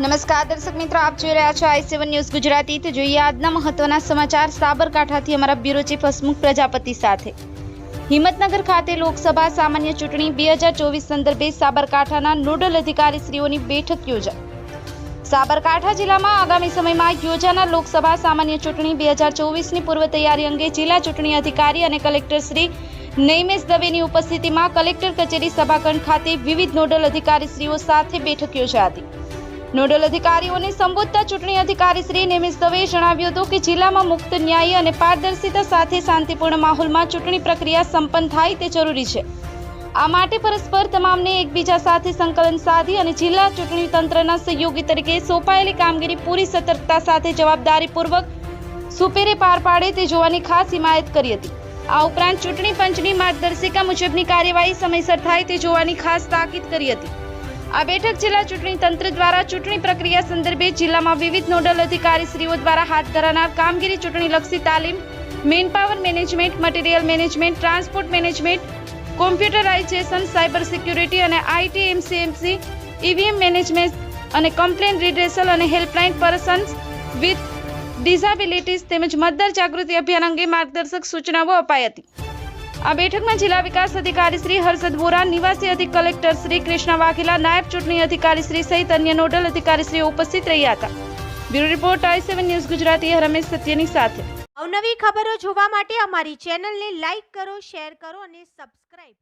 નમસ્કાર, દર્શક મિત્રો, આપ જોઈ રહ્યા છો આઈ સેવન ન્યૂઝ ગુજરાતી. તો જોઈએ આજના મહત્વના સમાચાર. સાબરકાંઠાથી અમારા બ્યુરો ચીફ હસમુખ પ્રજાપતિ સાથે. હિંમતનગર ખાતે લોકસભા સામાન્ય ચૂંટણી બે હજાર ચોવીસ સંદર્ભે સાબરકાંઠાના નોડલ અધિકારીશ્રીઓની બેઠક યોજાઈ. સાબરકાંઠા જિલ્લામાં આગામી સમયમાં યોજાનાર લોકસભા સામાન્ય ચૂંટણી બે હજાર ચોવીસની પૂર્વ તૈયારી અંગે જિલ્લા ચૂંટણી અધિકારી અને કલેક્ટર શ્રી નૈમેશ દવેની ઉપસ્થિતિમાં કલેક્ટર કચેરી સભાખંડ ખાતે વિવિધ નોડલ અધિકારીશ્રીઓ સાથે બેઠક યોજાઈ હતી. નોડલ અધિકારીઓને સંબોધતા ચૂંટણી અધિકારી શ્રી નિમિષ દવેએ જણાવ્યું હતું કે જિલ્લામાં મુક્ત ન્યાયી અને પારદર્શિતા સાથે શાંતિપૂર્ણ માહોલમાં ચૂંટણી પ્રક્રિયા સંપન્ન થાય તે જરૂરી છે. આ માટે પરસ્પર તમામને એકબીજા સાથે સંકલન સાધી અને જિલ્લા ચૂંટણી તંત્રના સહયોગી તરીકે સોંપાયેલી કામગીરી પૂરી સતર્કતા સાથે જવાબદારીપૂર્વક સુપેરે પાર પાડે તે જોવાની ખાસ હિમાયત કરી હતી. આ ઉપરાંત ચૂંટણી પંચની માર્ગદર્શિકા મુજબની કાર્યવાહી સમયસર થાય તે જોવાની ખાસ તાકીદ કરી હતી. આ બેઠક જિલ્લા ચૂંટણી તંત્ર દ્વારા ચૂંટણી પ્રક્રિયા સંદર્ભે જિલ્લામાં વિવિધ નોડલ અધિકારીશ્રીઓ દ્વારા હાથ ધરાનાર કામગીરી ચૂંટણીલક્ષી તાલીમ, man power management, material management, transport management, computerisation, cyber security અને આઈટી એમસીએમસી ઈવીએમ મેનેજમેન્ટ અને કમ્પ્લેન રિડ્રેસલ અને હેલ્પલાઇન પર્સન્સ વિથ ડિઝાબિલિટીઝ તેમજ મતદાર જાગૃતિ અભિયાન અંગે માર્ગદર્શક સૂચનાઓ અપાઈ હતી. આ બેઠકમાં જિલ્લા વિકાસ અધિકારી શ્રી હર્ષદ વોરા, નિવાસી અધિક કલેક્ટર શ્રી કૃષ્ણ વાઘેલા, નાયબ ચૂંટણી અધિકારી શ્રી સહિત અન્ય નોડલ અધિકારી શ્રી ઉપસ્થિત રહ્યા હતા. Bureau report I seven news Gujarati Ramesh સત્યની સાથે. અવનવી ખબરો જોવા માટે અમારી ચેનલને લાઈક કરો, શેર કરો અને સબસ્ક્રાઇબ